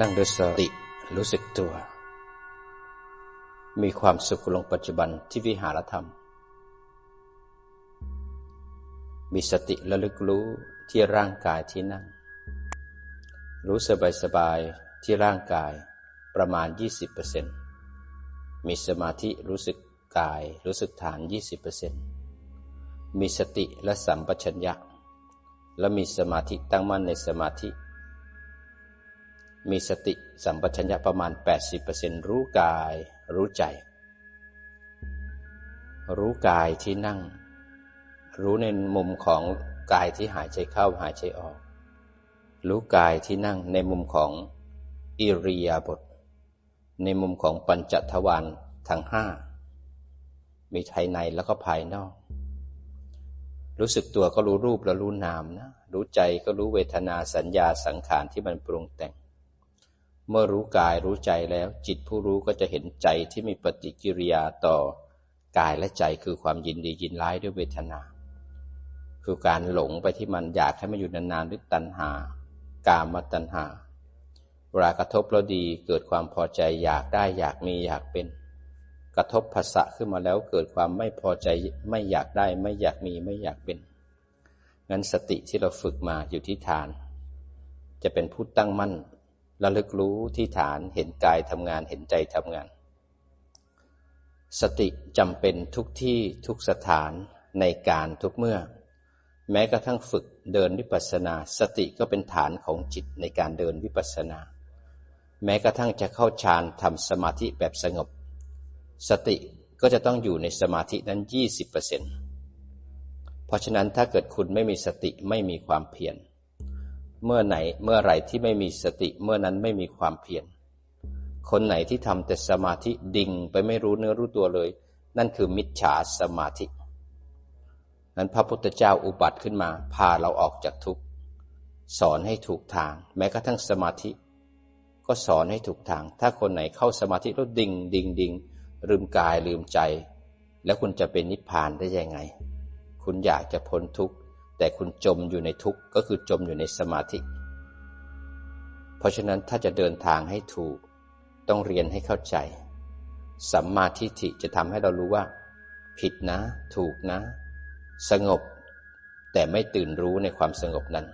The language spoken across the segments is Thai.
นั่งด้วยสติรู้สึกตัว มีความสุขลงปัจจุบันที่วิหารธรรม มีสติระลึกรู้ที่ร่างกายที่นั่ง รู้สบายสบายที่ร่างกายประมาณ 20%มีสมาธิรู้สึกกายรู้สึกฐาน 20%มีสติและสัมปชัญญะ และมีสมาธิตั้งมั่นในสมาธิ มีสติสัมปชัญญะประมาณ 80%รู้กาย รู้ใจ รู้กายที่นั่ง รู้ในมุมของกายที่หายใจเข้าหายใจออก รู้กายที่นั่งในมุมของอิริยาบถในมุมของปัญจทวารทั้งห้ามีภายในแล้วก็ภายนอก รู้สึกตัวก็รู้รูปแล้วรู้นามนะ รู้ใจก็รู้เวทนาสัญญาสังขารที่มันปรุงแต่ง เมื่อรู้กายรู้ใจแล้ว จิตผู้รู้ก็จะเห็นใจที่มีปฏิกิริยาต่อกายและใจคือความยินดียินร้ายด้วยเวทนา คือการหลงไปที่มันอยากให้มันอยู่นานๆด้วยตัณหา กามตัณหาเวลากระทบแล้วดีเกิดความพอใจอยากได้อยากมีอยากเป็น กระทบภาษะขึ้นมาแล้วเกิดความไม่พอใจไม่อยากได้ไม่อยากมีไม่อยากเป็นงั้นสติที่เราฝึกมาอยู่ที่ฐาน จะเป็นผู้ตั้งมั่น ระลึกรู้ที่ฐานเห็นกายทำงานเห็นใจทำงาน สติจำเป็นทุกที่ทุกสถานในการทุกเมื่อ แม้กระทั่งฝึกเดินวิปัสสนา สติก็เป็นฐานของจิตในการเดินวิปัสสนา แม้กระทั่งจะเข้าฌานทำสมาธิแบบสงบ สติก็จะต้องอยู่ในสมาธินั้น 20%เพราะฉะนั้นถ้าเกิดคุณไม่มีสติไม่มีความเพียร เมื่อไหนเมื่อไหร่ที่ไม่มีสติเมื่อนั้นไม่มีความเพียรคนไหนที่ทำแต่สมาธิดิ่งไปไม่รู้เนื้อรู้ตัวเลย นั่นคือมิจฉาสมาธิ นั้นพระพุทธเจ้าอุบัติขึ้นมา พาเราออกจากทุกข์สอนให้ถูกทาง แม้กระทั่งสมาธิ ก็สอนให้ถูกทาง ถ้าคนไหนเข้าสมาธิแล้วดิ่งดิ่งดิ่งลืมกายลืมใจ แล้วคุณจะเป็นนิพพานได้ยังไง คุณอยากจะพ้นทุกข์ แต่คุณจมอยู่ในทุกข์ก็คือจมอยู่ในสมาธิ เพราะฉะนั้นถ้าจะเดินทางให้ถูก ต้องเรียนให้เข้าใจ สัมมาทิฏฐิจะทำให้เรารู้ว่า ผิดนะ ถูกนะ สงบ แต่ไม่ตื่นรู้ในความสงบนั้น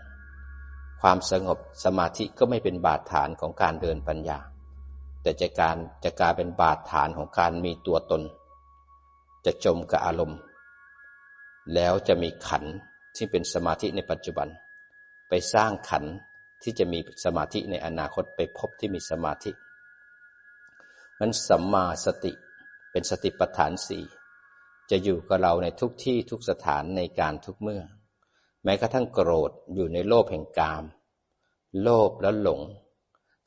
ความสงบสมาธิก็ไม่เป็นบาดฐานของการเดินปัญญา แต่จะการจะกลายเป็นบาดฐานของการมีตัวตน จะจมกับอารมณ์ แล้วจะมีขัน ที่เป็นสมาธิในปัจจุบัน ไปสร้างขันที่จะมีสมาธิในอนาคตไปพบที่มีสมาธินั้นสัมมาสติเป็นสติปัฏฐานสี่จะอยู่กับเราในทุกที่ทุกสถานในการทุกเมื่อ แม้กระทั่งโกรธอยู่ในโลภแห่งกาม โลภและหลง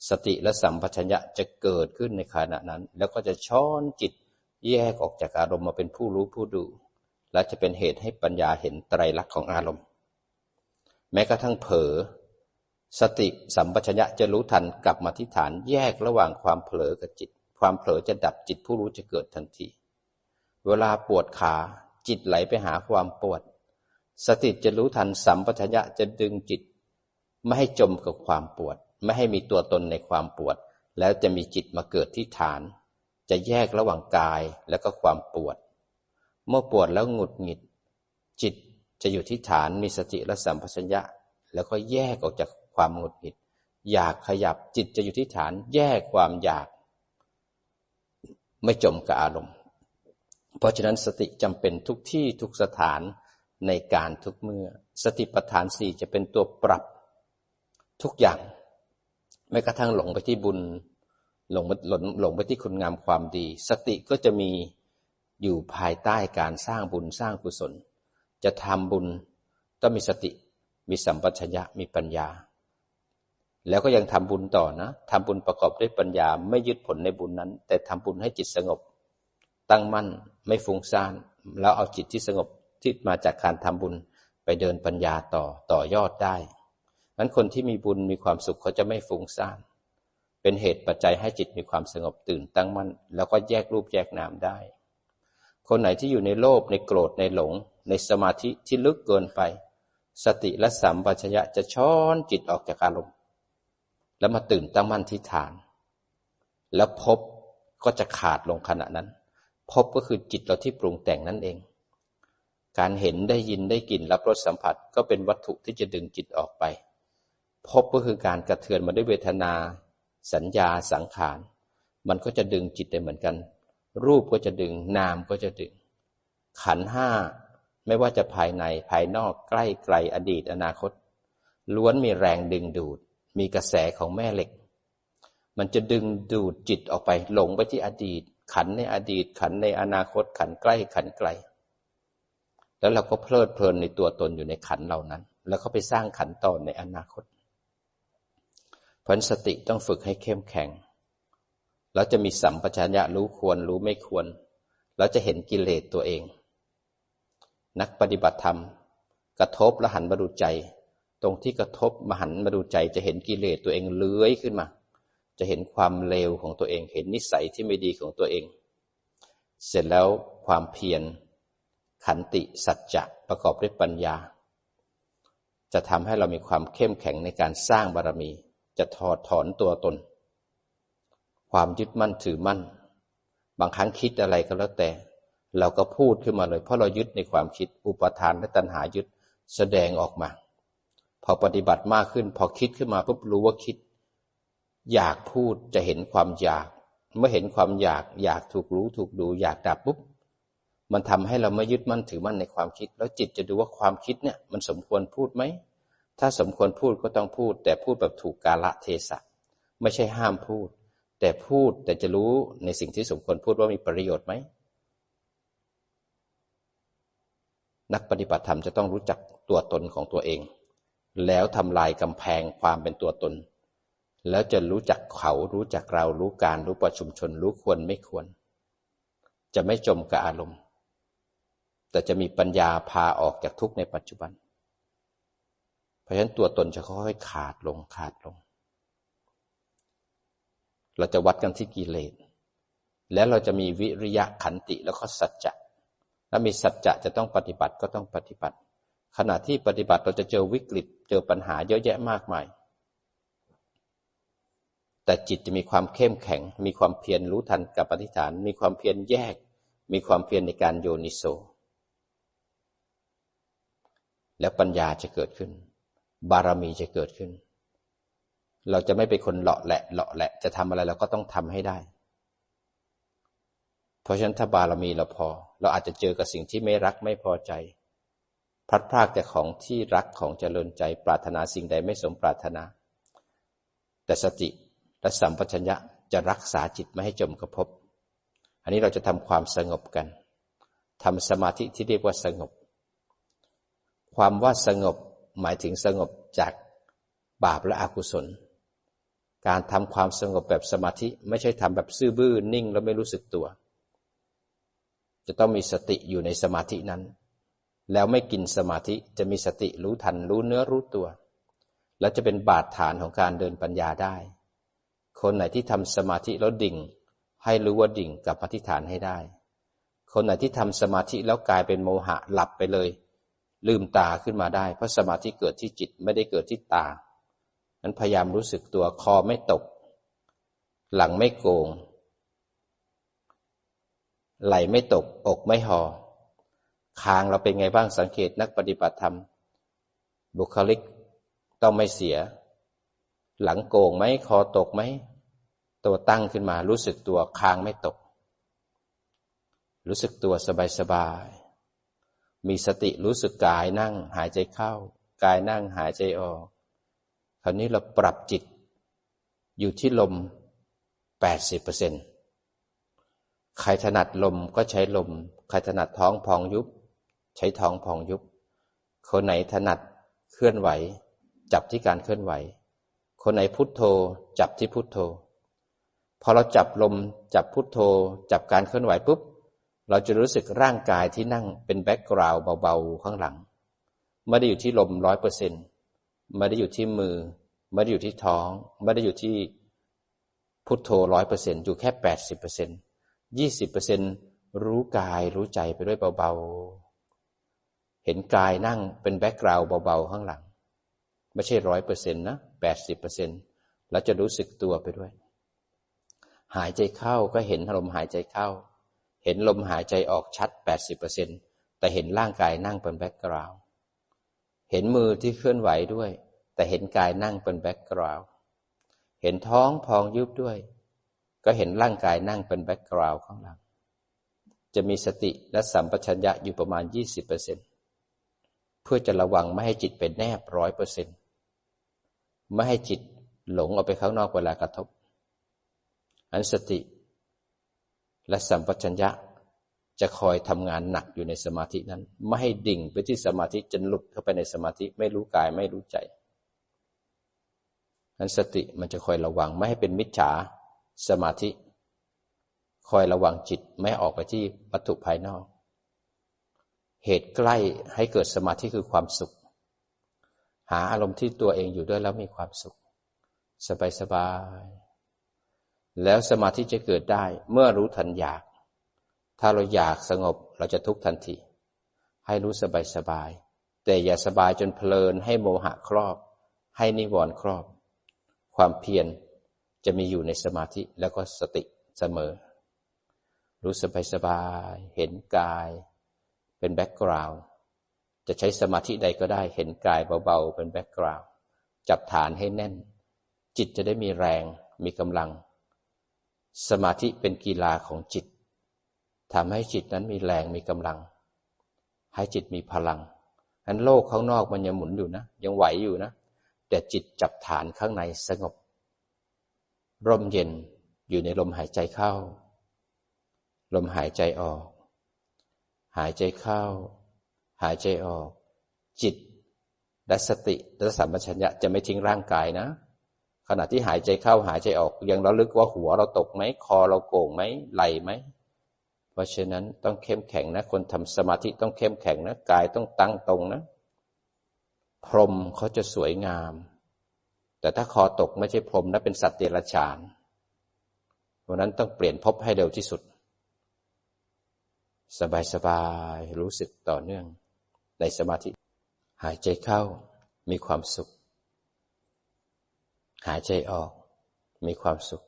สติและสัมปชัญญะจะเกิดขึ้นในขณะนั้น แล้วก็จะช้อนจิตแยกออกจากอารมณ์มาเป็นผู้รู้ผู้ดู และจะเป็นเหตุให้ปัญญาเห็นไตรลักษณ์ของอารมณ์ แม้กระทั่งเผลอสติสัมปชัญญะจะรู้ทันกลับมาที่ฐานแยกระหว่างความเผลอกับจิต ความเผลอจะดับจิตผู้รู้จะเกิดทันที เวลาปวดขาจิตไหลไปหาความปวด สติจะรู้ทันสัมปชัญญะจะดึงจิต ไม่ให้จมกับความปวด ไม่ให้มีตัวตนในความปวด แล้วจะมีจิตมาเกิดที่ฐาน จะแยกระหว่างกายและก็ความปวด เมื่อปวดแล้วหงุดหงิด จิตจะอยู่ที่ฐานมีสติและสัมปชัญญะ แล้วก็แยกออกจากความหงุดหงิด อยากขยับจิตจะอยู่ที่ฐานแยกความอยาก ไม่จมกับอารมณ์ เพราะฉะนั้นสติจำเป็นทุกที่ทุกสถานในการทุกเมื่อ สติปัฏฐานสี่จะเป็นตัวปรับทุกอย่างไม่กระทั่งหลงไปที่บุญหลงหลงหลงไปที่คุณงามความดี สติก็จะมี อยู่ภายใต้การสร้างบุญสร้างกุศล จะทำบุญต้องมีสติ มีสัมปชัญญะ มีปัญญา แล้วก็ยังทำบุญต่อนะทำบุญประกอบด้วยปัญญา ไม่ยึดผลในบุญนั้น แต่ทำบุญให้จิตสงบ ตั้งมั่น ไม่ฟุ้งซ่าน แล้วเอาจิตที่สงบที่มาจากการทำบุญไปเดินปัญญาต่อต่อยอดได้นั้นคนที่มีบุญมีความสุขเขาจะไม่ฟุ้งซ่าน เป็นเหตุปัจจัยให้จิตมีความสงบตื่นตั้งมั่น แล้วก็แยกรูปแยกนามได้ คนไหนที่อยู่ในโลภในโกรธในหลง ในสมาธิที่ลึกเกินไป สติและสัมปชัญญะจะช้อนจิตออกจากอารมณ์ แล้วมาตื่นตั้งมั่นที่ฐาน แล้วพบก็จะขาดลงขณะนั้น พบก็คือจิตเราที่ปรุงแต่งนั่นเอง การเห็นได้ยินได้กลิ่นรับรสสัมผัสก็เป็นวัตถุที่จะดึงจิตออกไป พบก็คือการกระเทือนมาด้วยเวทนา สัญญาสังขาร มันก็จะดึงจิตได้เหมือนกัน รูปก็จะดึง นามก็จะดึง ขันห้าไม่ว่าจะภายในภายนอกใกล้ไกลอดีตอนาคต ล้วนมีแรงดึงดูด มีกระแสของแม่เหล็ก มันจะดึงดูดจิตออกไปหลงไปที่อดีต ขันในอดีต ขันในอนาคต ขันใกล้ขันไกล แล้วเราก็เพลิดเพลินในตัวตนอยู่ในขันเหล่านั้น แล้วก็ไปสร้างขันต่อในอนาคตเพราะสติต้องฝึกให้เข้มแข็ง แล้วจะมีสัมปชัญญะรู้ควรรู้ไม่ควร แล้วจะเห็นกิเลสตัวเอง นักปฏิบัติธรรม กระทบและหันมาดูใจ ตรงที่กระทบมาหันมาดูใจ จะเห็นกิเลสตัวเองเลื้อยขึ้นมา จะเห็นความเลวของตัวเอง เห็นนิสัยที่ไม่ดีของตัวเอง เสร็จแล้วความเพียรขันติสัจจะประกอบด้วยปัญญา จะทำให้เรามีความเข้มแข็งในการสร้างบารมี จะถอดถอนตัวตน ความยึดมั่นถือมั่น บางครั้งคิดอะไรก็แล้วแต่ เราก็พูดขึ้นมาเลย เพราะเรายึดในความคิดอุปทานและตัณหายึดแสดงออกมา พอปฏิบัติมากขึ้น พอคิดขึ้นมาปุ๊บรู้ว่าคิด อยากพูดจะเห็นความอยาก เมื่อเห็นความอยากอยากถูกรู้ถูกดูอยากดับปุ๊บมันทำให้เราไม่ยึดมั่นถือมั่นในความคิด แล้วจิตจะดูว่าความคิดเนี่ยมันสมควรพูดไหม ถ้าสมควรพูดก็ต้องพูด แต่พูดแบบถูกกาละเทศะ ไม่ใช่ห้ามพูด แต่พูดแต่จะรู้ในสิ่งที่สมควรพูดว่ามีประโยชน์ไหม นักปฏิบัติธรรมจะต้องรู้จักตัวตนของตัวเอง แล้วทำลายกำแพงความเป็นตัวตน แล้วจะรู้จักเขารู้จักเรารู้การรู้ประชุมชน รู้ควรไม่ควร จะไม่จมกับอารมณ์ แต่จะมีปัญญาพาออกจากทุกข์ในปัจจุบัน เพราะฉะนั้นตัวตนจะค่อยๆขาดลงขาดลง เราจะวัดกันที่กิเลส แล้วเราจะมีวิริยะขันติแล้วก็สัจจะถ้ามีสัจจะจะต้องปฏิบัติก็ต้องปฏิบัติ ขณะที่ปฏิบัติเราจะเจอวิกฤตเจอปัญหาเยอะแยะมากมาย แต่จิตจะมีความเข้มแข็ง มีความเพียรรู้ทันกับปฏิฐาน มีความเพียรแยก มีความเพียรในการโยนิโส แล้วปัญญาจะเกิดขึ้น บารมีจะเกิดขึ้น เราจะไม่เป็นคนเลาะแหละเลาะแหละ จะทำอะไรเราก็ต้องทำให้ได้ เพราะฉะนั้นถ้าบารมีเราพอ เราอาจจะเจอกับสิ่งที่ไม่รักไม่พอใจ พลัดพรากแต่ของที่รักของเจริญใจปรารถนาสิ่งใดไม่สมปรารถนา แต่สติและสัมปชัญญะจะรักษาจิตไม่ให้จมกระพบ อันนี้เราจะทำความสงบกันทำสมาธิที่เรียกว่าสงบ ความว่าสงบหมายถึงสงบจากบาปและอกุศล การทำความสงบแบบสมาธิไม่ใช่ทำแบบซื่อบื้อนิ่งแล้วไม่รู้สึกตัว จะต้องมีสติอยู่ในสมาธินั้น แล้วไม่กินสมาธิจะมีสติรู้ทันรู้เนื้อรู้ตัว แล้วจะเป็นบาดฐานของการเดินปัญญาได้ คนไหนที่ทำสมาธิแล้วดิ่ง ให้รู้ว่าดิ่งกับปฏิฐานให้ได้ คนไหนที่ทำสมาธิแล้วกลายเป็นโมหะหลับไปเลย ลืมตาขึ้นมาได้ เพราะสมาธิเกิดที่จิตไม่ได้เกิดที่ตา นั้นพยายามรู้สึกตัวคอไม่ตก หลังไม่โกง ไหลไม่ตก อกไม่หอ่อคางเราเป็นไงบ้างสังเกตนักปฏิบัติธรรม บุคลิกต้องไม่เสีย หลังโกงไหมคอตกไหมตัวตั้งขึ้นมารู้สึกตัวคางไม่ตก รู้สึกตัวสบายสบายมีสติรู้สึกกายนั่งหายใจเข้า กายนั่งหายใจออก คราวนี้เราปรับจิตอยู่ที่ลมแปดสิเปอร์เซนต์ใครถนัดลมก็ใช้ลม ใครถนัดท้องพองยุบ ใช้ท้องพองยุบ คนไหนถนัดเคลื่อนไหว จับที่การเคลื่อนไหว คนไหนพุทโธจับที่พุทโธ พอเราจับลมจับพุทโธ จับการเคลื่อนไหวปุ๊บ เราจะรู้สึกร่างกายที่นั่งเป็นแบ็กกราวด์เบาๆข้างหลัง ไม่ได้อยู่ที่ลมร้อยเปอร์เซ็นต์ ไม่ได้อยู่ที่มือ ไม่ได้อยู่ที่ท้อง ไม่ได้อยู่ที่พุทโธร้อยเปอร์เซ็นต์อยู่แค่แปดสิบเปอร์เซ็นต์ยี่สิบเปอร์เซ็นรู้กายรู้ใจไปด้วยเบาๆ เห็นกายนั่งเป็นแบ็กกราวด์เบาๆ ข้างหลัง ไม่ใช่ร้อยเปอร์เซ็นต์นะแปดสิบเปอร์เซ็นต์แล้วจะรู้สึกตัวไปด้วย หายใจเข้าก็เห็นลมหายใจเข้า เห็นลมหายใจออกชัด80%แต่เห็นร่างกายนั่งเป็นแบ็กกราวด์เห็นมือที่เคลื่อนไหวด้วย แต่เห็นกายนั่งเป็นแบ็กกราวด์เห็นท้องพองยุบด้วย ก็เห็นร่างกายนั่งเป็นแบ็กกราวด์ข้างหลังจะมีสติและสัมปชัญญะอยู่ประมาณ 20%เพื่อจะระวังไม่ให้จิตเป็นแนบร้อยเปอร์เซ็นต์ไม่ให้จิตหลงออกไปข้างนอกเวลากระทบ อันสติ และสัมปชัญญะจะคอยทำงานหนักอยู่ในสมาธินั้น ไม่ให้ดิ่งไปที่สมาธิจนหลุดเข้าไปในสมาธิไม่รู้กายไม่รู้ใจ อันสติมันจะคอยระวังไม่ให้เป็นมิจฉาสมาธิ คอยระวังจิตไม่ออกไปที่วัตถุภายนอก เหตุใกล้ให้เกิดสมาธิคือความสุข หาอารมณ์ที่ตัวเองอยู่ด้วยแล้วมีความสุข สบายสบาย แล้วสมาธิจะเกิดได้เมื่อรู้ทันอยาก ถ้าเราอยากสงบเราจะทุกข์ทันที ให้รู้สบายสบาย แต่อย่าสบายจนเพลินให้โมหะครอบ ให้นิวรณ์ครอบ ความเพียรจะมีอยู่ในสมาธิแล้วก็สติเสมอ รู้สบายสบายเห็นกาย เป็นแบ็กกราวด์จะใช้สมาธิใดก็ได้เห็นกายเบาๆ เป็นแบ็กกราวด์จับฐานให้แน่น จิตจะได้มีแรงมีกำลัง สมาธิเป็นกีฬาของจิตทำให้จิตนั้นมีแรงมีกำลัง ให้จิตมีพลังอันโลกข้างนอกมันยังหมุนอยู่นะ ยังไหวอยู่นะ แต่จิตจับฐานข้างในสงบ ร่มเย็นอยู่ในลมหายใจเข้า ลมหายใจออก หายใจเข้า หายใจออก จิตและสติและสัมปชัญญะจะไม่ทิ้งร่างกายนะ ขณะที่หายใจเข้าหายใจออก ยังระลึกว่าหัวเราตกไหมคอเราโก่งไหมไหลไหมเพราะฉะนั้นต้องเข้มแข็งนะ คนทำสมาธิต้องเข้มแข็งนะ กายต้องตั้งตรงนะ พรมเขาจะสวยงาม แต่ถ้าคอตกไม่ใช่พรมนะเป็นสัตว์เดรัจฉานเพราะนั้นต้องเปลี่ยนภพให้เร็วที่สุด สบายสบายรู้สึกต่อเนื่องในสมาธิ หายใจเข้ามีความสุข หายใจออกมีความสุข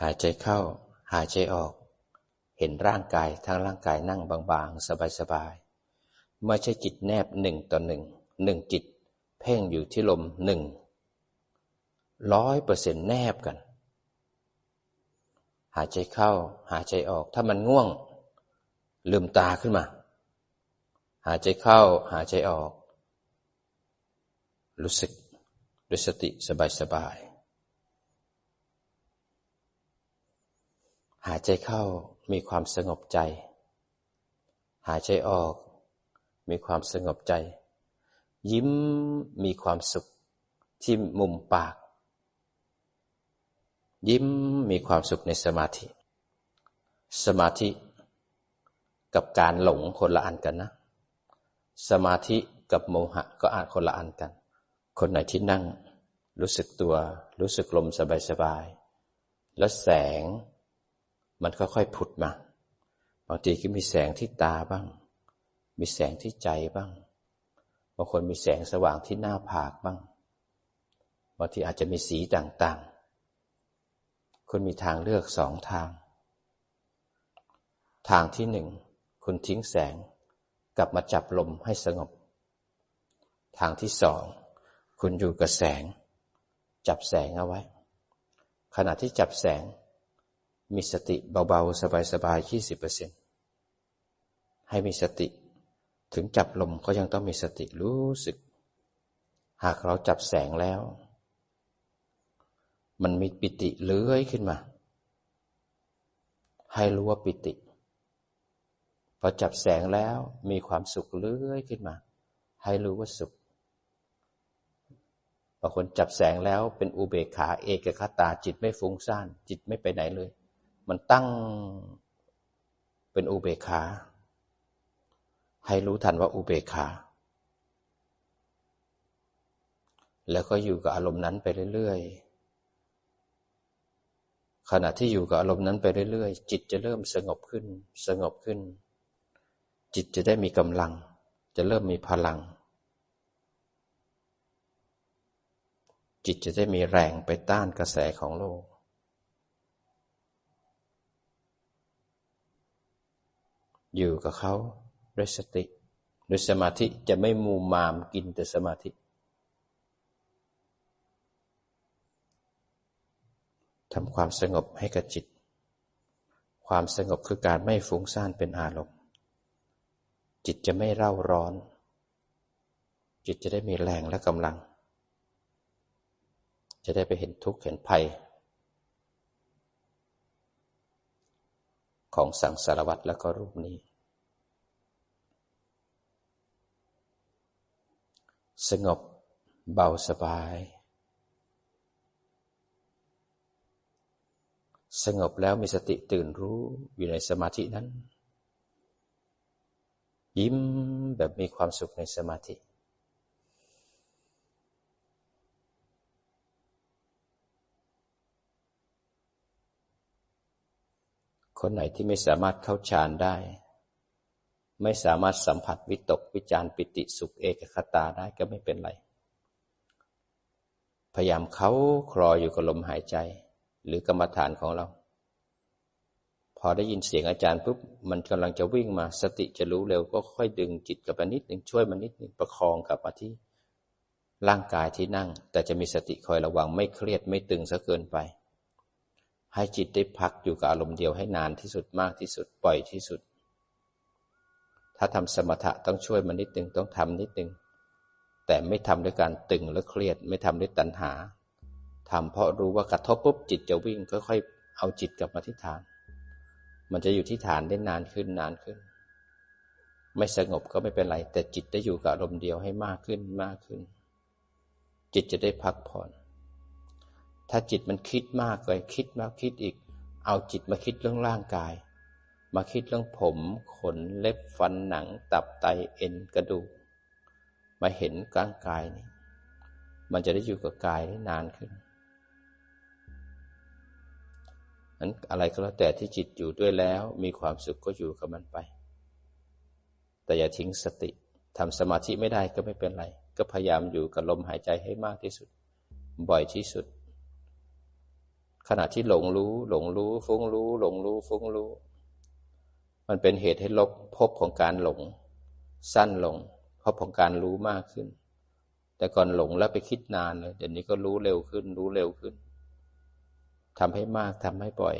หายใจเข้า หายใจออก เห็นร่างกายทั้งร่างกายนั่งบางๆ สบายๆ ไม่ใช่จิตแนบหนึ่งต่อหนึ่งหนึ่งจิต เพ่งอยู่ที่ลมหนึ่งร้อยเปอร์เซ็นต์แนบกัน หายใจเข้า หายใจออกถ้ามันง่วง ลืมตาขึ้นมา หายใจเข้า หายใจออก รู้สึกด้วยสติสบายสบายหายใจเข้ามีความสงบใจ หายใจออก มีความสงบใจ ยิ้มมีความสุขที่มุมปาก ยิ้มมีความสุขในสมาธิ สมาธิกับการหลงคนละอันกันนะ สมาธิกับโมหะก็อาจคนละอันกัน คนไหนที่นั่ง รู้สึกตัว รู้สึกลมสบายๆ แล้วแสงมันก็ค่อยๆผุดมา บางทีก็มีแสงที่ตาบ้าง มีแสงที่ใจบ้าง บางคนมีแสงสว่างที่หน้าผากบ้าง บางทีอาจจะมีสีต่างๆ คุณมีทางเลือกสองทาง ทางที่หนึ่ง คุณทิ้งแสง กลับมาจับลมให้สงบ ทางที่สอง คุณอยู่กับแสง จับแสงเอาไว้ ขณะที่จับแสง มีสติเบาๆ สบายๆยี่สิบเปอร์เซ็นให้มีสติ ถึงจับลมก็ยังต้องมีสติรู้สึก หากเราจับแสงแล้ว มันมีปิติเลื้อยขึ้นมา ให้รู้ว่าปิติ พอจับแสงแล้วมีความสุขเลื้อยขึ้นมา ให้รู้ว่าสุขบางคนจับแสงแล้วเป็นอุเบกขาเอกคตาจิตไม่ฟุ้งซ่าน จิตไม่ไปไหนเลย มันตั้งเป็นอุเบกขา ให้รู้ทันว่าอุเบกขา แล้วก็อยู่กับอารมณ์นั้นไปเรื่อยๆ ขณะที่อยู่กับอารมณ์นั้นไปเรื่อยๆ จิตจะเริ่มสงบขึ้น สงบขึ้น จิตจะได้มีกำลัง จะเริ่มมีพลัง จิตจะได้มีแรงไปต้านกระแสของโลกอยู่กับเขา ด้วยสติด้วยสมาธิจะไม่มูมามกินแต่สมาธิ ทำความสงบให้กับจิต ความสงบคือการไม่ฟุ้งซ่านเป็นอารมณ์ จิตจะไม่เร่าร้อน จิตจะได้มีแรงและกำลัง จะได้ไปเห็นทุกข์เห็นภัย ของสังสารวัตรแล้วก็รูปนี้ สงบเบาสบาย สงบแล้วมีสติตื่นรู้อยู่ในสมาธินั้น ยิ้มแบบมีความสุขในสมาธิ คนไหนที่ไม่สามารถเข้าฌานได้ ไม่สามารถสัมผัสวิตกวิจารปิติสุขเอกคตาได้ก็ไม่เป็นไร พยายามเขาคลออยู่กับลมหายใจ หรือกรรมฐานของเรา พอได้ยินเสียงอาจารย์ปุ๊บมันกำลังจะวิ่งมาสติจะรู้เร็วก็ค่อยดึงจิตกลับมานิดหนึ่งช่วยมันนิดหนึ่งประคองกลับมาที่ร่างกายที่นั่ง แต่จะมีสติคอยระวังไม่เครียดไม่ตึงซะเกินไป ให้จิตได้พักอยู่กับอารมณ์เดียวให้นานที่สุดมากที่สุดปล่อยที่สุด ถ้าทำสมถะต้องช่วยมันนิดหนึ่งต้องทำนิดหนึ่งแต่ไม่ทำด้วยการตึงและเครียด ไม่ทำด้วยตัณหาทำเพราะรู้ว่ากระทบปุ๊บจิตจะวิ่งค่อยๆเอาจิตกลับมาที่ฐาน มันจะอยู่ที่ฐานได้นานขึ้นนานขึ้น ไม่สงบก็ไม่เป็นไร แต่จิตได้อยู่กับอารมณ์เดียวให้มากขึ้นมากขึ้น จิตจะได้พักผ่อน ถ้าจิตมันคิดมากเลยคิดมากคิดอีก เอาจิตมาคิดเรื่องร่างกาย มาคิดเรื่องผมขนเล็บฟันหนังตับไตเอ็นกระดูก มาเห็นร่างกายนี่มันจะได้อยู่กับกายได้นานขึ้นนั้นอะไรก็แล้วแต่ที่จิตอยู่ด้วยแล้ว มีความสุขก็อยู่กับมันไป แต่อย่าทิ้งสติทำสมาธิไม่ได้ก็ไม่เป็นไร ก็พยายามอยู่กับลมหายใจให้มากที่สุด บ่อยที่สุด ขณะที่หลงรู้ หลงรู้ ฟุ้งรู้ หลงรู้ ฟุ้งรู้ มันเป็นเหตุให้ลบพบของการหลง สั้นลงพบของการรู้มากขึ้น แต่ก่อนหลงแล้วไปคิดนานเลยเดี๋ยวนี้ก็รู้เร็วขึ้น รู้เร็วขึ้นทำให้มากทำให้บ่อย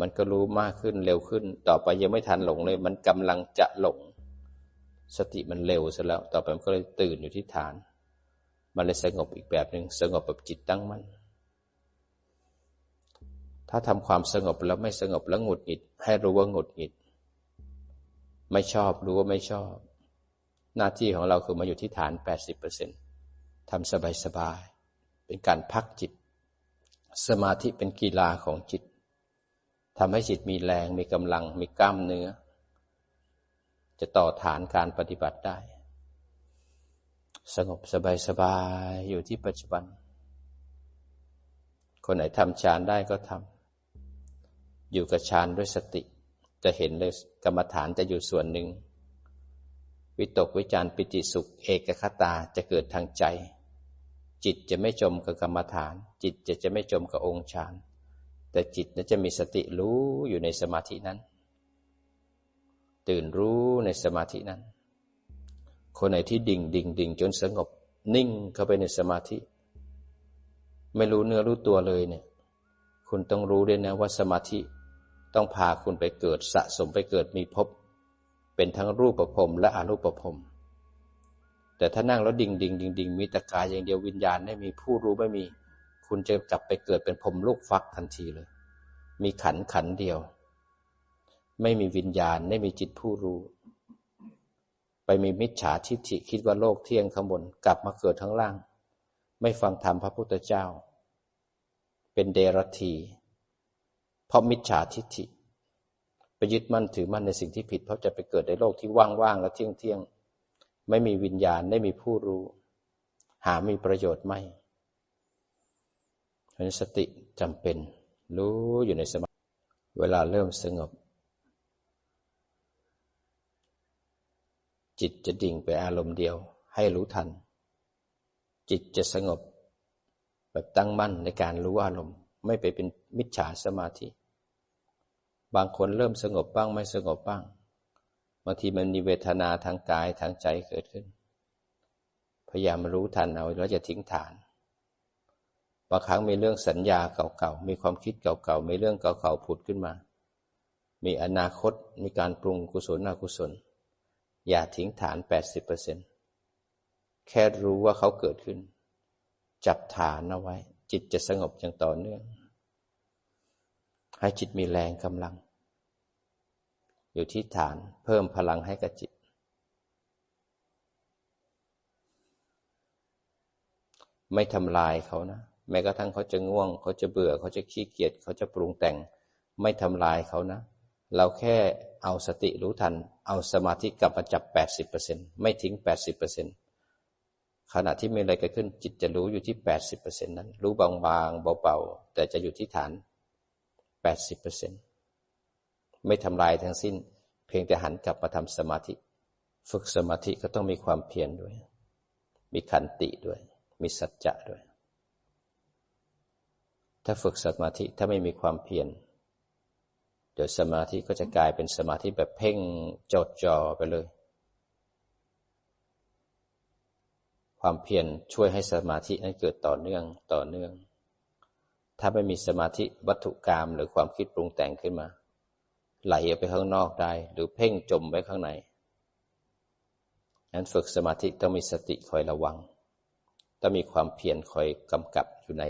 มันก็รู้มากขึ้นเร็วขึ้น ต่อไปยังไม่ทันหลงเลย มันกำลังจะหลง สติมันเร็วซะแล้ว ต่อไปมันก็เลยตื่นอยู่ที่ฐาน มันเลยสงบอีกแบบหนึ่งสงบแบบจิตตั้งมั่น ถ้าทำความสงบแล้วไม่สงบแล้วหงุดหงิด ให้รู้ว่าหงุดหงิด ไม่ชอบรู้ว่าไม่ชอบ หน้าที่ของเราคือมาอยู่ที่ฐาน 80%ทำสบายๆ เป็นการพักจิต สมาธิเป็นกีฬาของจิตทำให้จิตมีแรง มีกำลัง มีกล้ามเนื้อ จะต่อฐานการปฏิบัติได้ สงบสบายสบายอยู่ที่ปัจจุบัน คนไหนทำฌานได้ก็ทำ อยู่กับฌานด้วยสติ จะเห็นเลยกรรมฐานจะอยู่ส่วนหนึ่ง วิตกวิจารปิติสุข เอกคตาจะเกิดทางใจ จิตจะไม่จมกับกรรมฐาน จิตจะจะไม่จมกับองค์ฌาน แต่จิตนั้นจะมีสติรู้อยู่ในสมาธินั้น ตื่นรู้ในสมาธินั้น คนไหนที่ดิ่งดิ่งดิ่งจนสงบ นิ่งเข้าไปในสมาธิ ไม่รู้เนื้อรู้ตัวเลยเนี่ย คุณต้องรู้ด้วยนะว่าสมาธิ ต้องพาคุณไปเกิดสะสมไปเกิดมีภพเป็นทั้งรูปประพรมและอรูปประพรมแต่ถ้านั่งแล้วดิ่งดิ่งดิ่งดิ่งมีแต่กายอย่างเดียววิญญาณไม่มีผู้รู้ไม่มี คุณจะกลับไปเกิดเป็นพรมลูกฟักทันทีเลย มีขันขันเดียว ไม่มีวิญญาณไม่มีจิตผู้รู้ ไปมีมิจฉาทิฏฐิคิดว่าโลกเที่ยงข้างบนกลับมาเกิดทั้งล่าง ไม่ฟังธรรมพระพุทธเจ้า เป็นเดรัตี เพราะมิจฉาทิฏฐิ ไปยึดมั่นถือมั่นในสิ่งที่ผิด เพราะจะไปเกิดในโลกที่ว่างๆและเที่ยงเที่ยงไม่มีวิญญาณไม่มีผู้รู้ หามีประโยชน์ไม่เพราะสติจำเป็น รู้อยู่ในสมาธิเวลาเริ่มสงบ จิตจะดิ่งไปอารมณ์เดียว ให้รู้ทัน จิตจะสงบ แบบตั้งมั่นในการรู้อารมณ์ ไม่ไปเป็น มิจฉาสมาธิ บางคนเริ่มสงบบ้างไม่สงบบ้าง บางทีมันมีเวทนาทางกายทางใจเกิดขึ้น พยายามรู้ทันเอาแล้วจะทิ้งฐาน บางครั้งมีเรื่องสัญญาเก่าๆ มีความคิดเก่าๆ มีเรื่องเก่าๆผุดขึ้นมา มีอนาคต มีการปรุงกุศลอกุศล อย่าทิ้งฐาน 80%แค่รู้ว่าเขาเกิดขึ้น จับฐานเอาไว้ จิตจะสงบอย่างต่อเนื่อง ให้จิตมีแรงกำลัง อยู่ที่ฐานเพิ่มพลังให้กับจิต ไม่ทำลายเขานะ แม้กระทั่งเขาจะง่วง เขาจะเบื่อเขาจะขี้เกียจเขาจะปรุงแต่ง ไม่ทำลายเขานะ เราแค่เอาสติรู้ทัน เอาสมาธิกลับมาจับ 80%ไม่ทิ้ง 80%ขณะที่มีอะไรเกิดขึ้นจิตจะรู้อยู่ที่ 80%นั้น รู้บางๆ เบาๆ แต่จะอยู่ที่ฐาน 80%ไม่ทำลายทั้งสิ้น เพียงแต่หันกลับมาทำสมาธิ ฝึกสมาธิก็ต้องมีความเพียรด้วย มีขันติด้วย มีสัจจะด้วย ถ้าฝึกสมาธิถ้าไม่มีความเพียรเดี๋ยวสมาธิก็จะกลายเป็นสมาธิแบบเพ่งจดจ่อไปเลย ความเพียรช่วยให้สมาธินั้นเกิดต่อเนื่องต่อเนื่อง ถ้าไม่มีสมาธิวัตถุกรรมหรือความคิดปรุงแต่งขึ้นมา ไหลออกไปข้างนอกได้ หรือเพ่งจมไว้ข้างในนั้นฝึกสมาธิต้องมีสติคอยระวัง ต้องมีความเพียรคอยกำกับอยู่ใน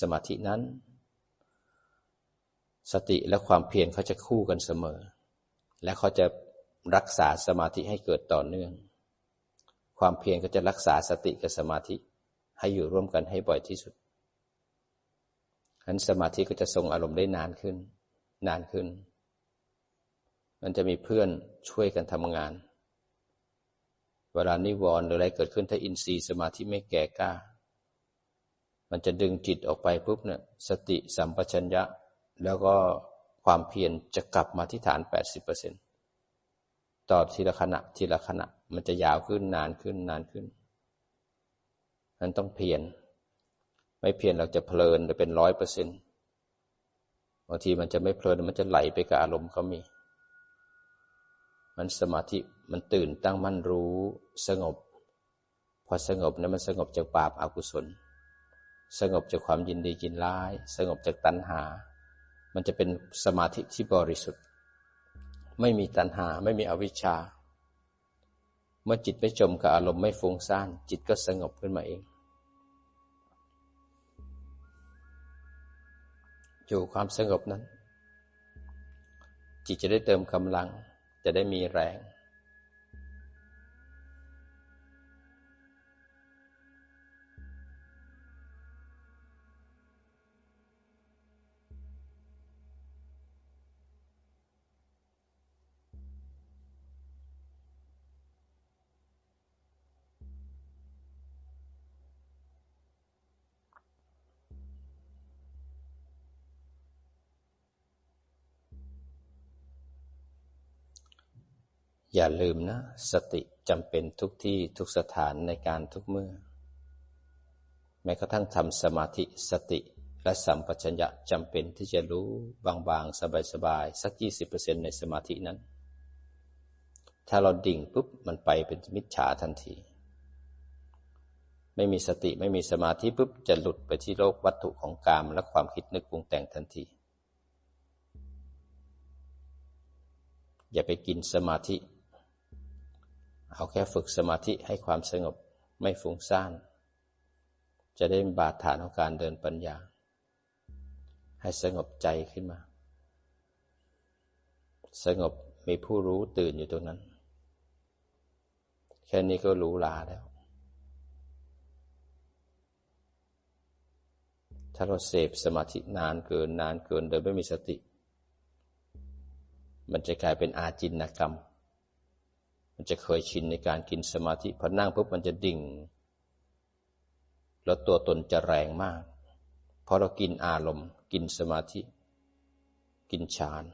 สมาธินั้น สติและความเพียรเขาจะคู่กันเสมอ และเขาจะรักษาสมาธิให้เกิดต่อเนื่อง ความเพียรก็จะรักษาสติกับสมาธิให้อยู่ร่วมกันให้บ่อยที่สุด นั้นสมาธิก็จะทรงอารมณ์ได้นานขึ้น นานขึ้น มันจะมีเพื่อนช่วยกันทำงาน เวลานิวรณ์หรืออะไรเกิดขึ้นถ้าอินทรีย์สมาธิไม่แก่กล้า มันจะดึงจิตออกไปปุ๊บเนี่ยสติสัมปชัญญะ แล้วก็ความเพียรจะกลับมาที่ฐาน 80%ต่อทีละขณะทีละขณะ มันจะยาวขึ้นนานขึ้นนานขึ้นนั้นต้องเพียร ไม่เพียรเราจะเพลินจะเป็นร้อยเปอร์เซ็นต์บางทีมันจะไม่เพลินมันจะไหลไปกับอารมณ์ก็มี มันสมาธิมันตื่นตั้งมั่นรู้สงบ พอสงบนั้นมันสงบจากบาปอากุศล สงบจากความยินดียินร้าย สงบจากตัณหา มันจะเป็นสมาธิที่บริสุทธิ์ ไม่มีตัณหาไม่มีอวิชชา เมื่อจิตไม่จมกับอารมณ์ไม่ฟุ้งซ่าน จิตก็สงบขึ้นมาเอง อยู่ความสงบนั้น จิตจะได้เติมกำลัง จะได้มีแรง อย่าลืมนะ สติจำเป็นทุกที่ทุกสถานในการทุกเมื่อ แม้กระทั่งทำสมาธิสติและสัมปชัญญะจำเป็นที่จะรู้บางๆ สบายๆ สักยี่สิบเปอร์เซ็นในสมาธินั้น ถ้าเราดิ่งปุ๊บ มันไปเป็นมิจฉาทันที ไม่มีสติไม่มีสมาธิปุ๊บ จะหลุดไปที่โลกวัตถุของกามและความคิดนึกปรุงแต่งทันที อย่าไปกินสมาธิ เอาแค่ฝึกสมาธิให้ความสงบไม่ฟุ้งซ่าน จะได้บาดฐานของการเดินปัญญา ให้สงบใจขึ้นมา สงบมีผู้รู้ตื่นอยู่ตรงนั้น แค่นี้ก็รู้ลาแล้ว ถ้าเราเสพสมาธินานเกินนานเกินโดยไม่มีสติ มันจะกลายเป็นอาจินกรรม มันจะเคยชินในการกินสมาธิพอนั่งปุ๊บมันจะดิ่ง แล้วตัวตนจะแรงมาก เพราะเรากินอารมณ์ กินสมาธิ กินฌาน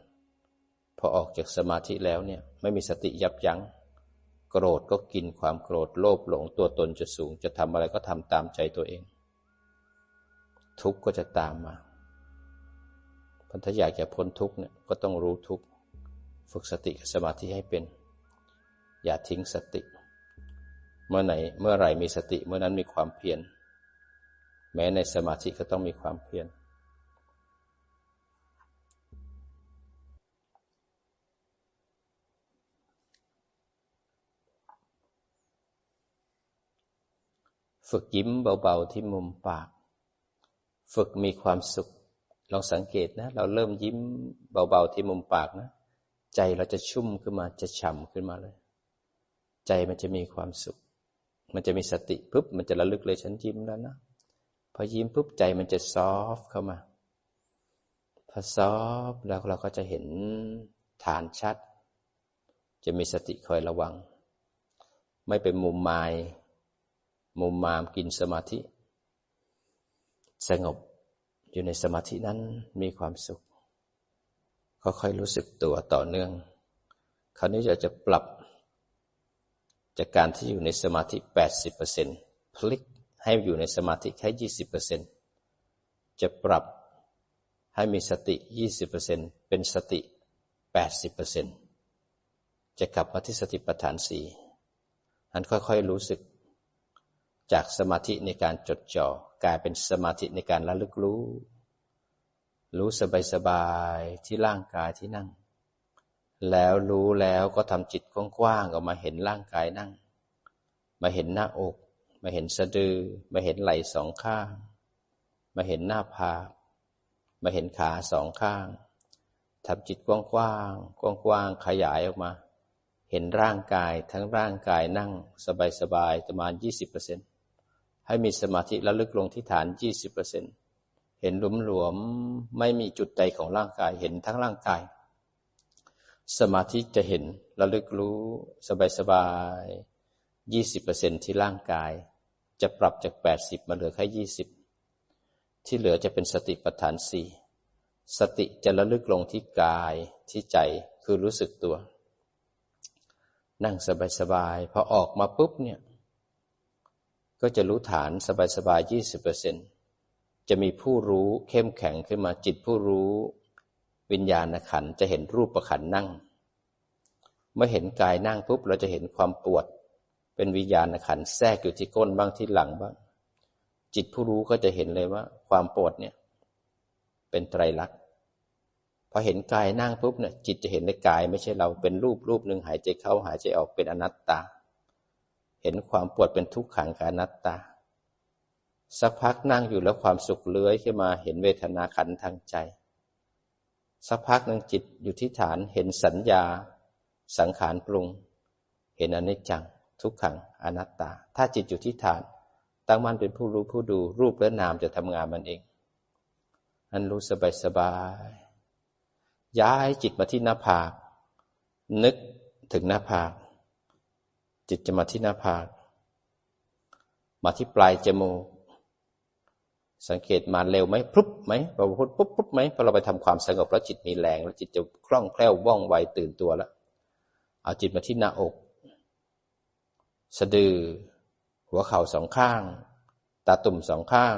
พอออกจากสมาธิแล้วเนี่ยไม่มีสติยับยัง้งโกรธก็กินความโกรธโลภหลงตัวตนจะสูง จะทำอะไรก็ทำตามใจตัวเอง ทุกข์ก็จะตามมาพันถ้าอยากจะพ้นทุกข์เนี่ยก็ต้องรู้ทุกข์ ฝึกสติกับสมาธิให้เป็น อย่าทิ้งสติ เมื่อไหนเมื่อไหร่มีสติเมื่อนั้นมีความเพียร แม้ในสมาธิก็ต้องมีความเพียรฝึกยิ้มเบาๆที่มุมปาก ฝึกมีความสุข ลองสังเกตนะ เราเริ่มยิ้มเบาๆที่มุมปากนะ ใจเราจะชุ่มขึ้นมาจะฉ่ำขึ้นมาเลย ใจมันจะมีความสุข มันจะมีสติปุ๊บมันจะระลึกเลยฉันยิ้มแล้วนะพอยิ้มปุ๊บใจมันจะซอฟเข้ามาพอซอฟแล้วเราก็จะเห็นฐานชัด จะมีสติคอยระวัง ไม่เป็นมุมมาย มุมมามกินสมาธิ สงบอยู่ในสมาธินั้นมีความสุขค่อยๆรู้สึกตัวต่อเนื่อง คราวนี้เราจะปรับ จากการที่อยู่ในสมาธิ 80%พลิกให้อยู่ในสมาธิแค่ 20%จะปรับให้มีสติ 20%เป็นสติ 80%จะกลับมาที่สติปัฏฐานสี่อันค่อยๆรู้สึก จากสมาธิในการจดจ่อกลายเป็นสมาธิในการระลึกรู้ รู้สบายๆที่ร่างกายที่นั่ง แล้วรู้แล้วก็ทำจิตกว้างๆออกมาเห็นร่างกายนั่ง มาเห็นหน้าอก มาเห็นสะดือ มาเห็นไหล่สองข้าง มาเห็นหน้าผากมาเห็นขาสองข้างทำจิตกว้างๆกว้างๆขยายออกมา เห็นร่างกายทั้งร่างกายนั่งสบายๆประมาณ 20%ให้มีสมาธิระลึกลงที่ฐาน 20%เห็นหลุมหลวมไม่มีจุดใดของร่างกายเห็นทั้งร่างกาย สมาธิจะเห็นระลึกรู้สบายๆ20%ที่ร่างกาย จะปรับจาก80มาเหลือแค่20ที่เหลือจะเป็นสติปัฏฐานสี่สติจะระลึกลงที่กายที่ใจคือรู้สึกตัว นั่งสบายๆพอออกมาปุ๊บเนี่ย ก็จะรู้ฐานสบายๆยี่สิบเปอร์เซ็นจะมีผู้รู้เข้มแข็งขึ้นมาจิตผู้รู้ วิญญาณขันจะเห็นรูปประขันนั่ง เมื่อเห็นกายนั่งปุ๊บเราจะเห็นความปวด เป็นวิญญาณขันแทรกอยู่ที่ก้นบ้างที่หลังบ้าง จิตผู้รู้ก็จะเห็นเลยว่า ความปวดเนี่ย เป็นไตรลักษณ์พอเห็นกายนั่งปุ๊บเนี่ยจิตจะเห็นในกายไม่ใช่เราเป็นรูปรูปหนึ่งหายใจเข้าหายใจออกเป็นอนัตตา เห็นความปวดเป็นทุกขังกานัตตา สักพักนั่งอยู่แล้วความสุขเลื้อยขึ้นมาเห็นเวทนาขันทางใจ สักพักหนึ่งจิตอยู่ที่ฐานเห็นสัญญาสังขารปรุง เห็นอนิจจัง ทุกขังอนัตตา ถ้าจิตอยู่ที่ฐาน ตั้งมั่นเป็นผู้รู้ผู้ดูรูปและนามจะทำงานมันเองอันรู้สบายสบายย้ายจิตมาที่หน้าผาก นึกถึงหน้าผาก จิตจะมาที่หน้าผาก มาที่ปลายจมูก สังเกตมาเร็วไหมปุ๊บไหมพอพูดปุ๊บปุ๊บไหมพอเราไปทำความสงบแล้วจิตมีแรง แล้วจิตจะคล่องแคล่วว่องไวตื่นตัวแล้วเอาจิตมาที่หน้าอก สะดือ หัวเข่าสองข้าง ตาตุ่มสองข้าง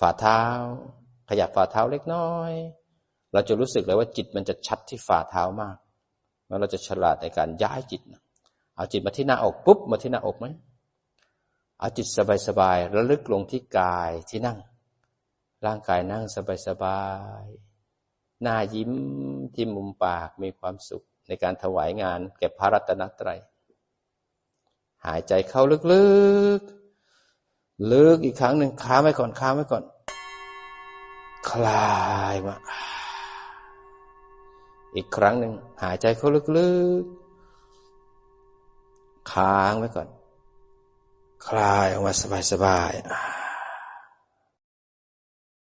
ฝ่าเท้า ขยับฝ่าเท้าเล็กน้อย เราจะรู้สึกเลยว่าจิตมันจะชัดที่ฝ่าเท้ามากแล้วเราจะฉลาดในการย้ายจิตเอาจิตมาที่หน้าอกปุ๊บมาที่หน้าอกไหม เอาจิตสบายๆระลึกลงที่กายที่นั่ง ร่างกายนั่งสบายๆหน้ายิ้มที่มุมปากมีความสุขในการถวายงานแก่พระรัตนตรัย หายใจเข้าลึกๆ ลึกอีกครั้งหนึ่งค้าไว้ก่อนค้าไว้ก่อน คลายมา อีกครั้งหนึ่งหายใจเข้าลึกๆ ค้างไว้ก่อน คลายออกมาสบายสบาย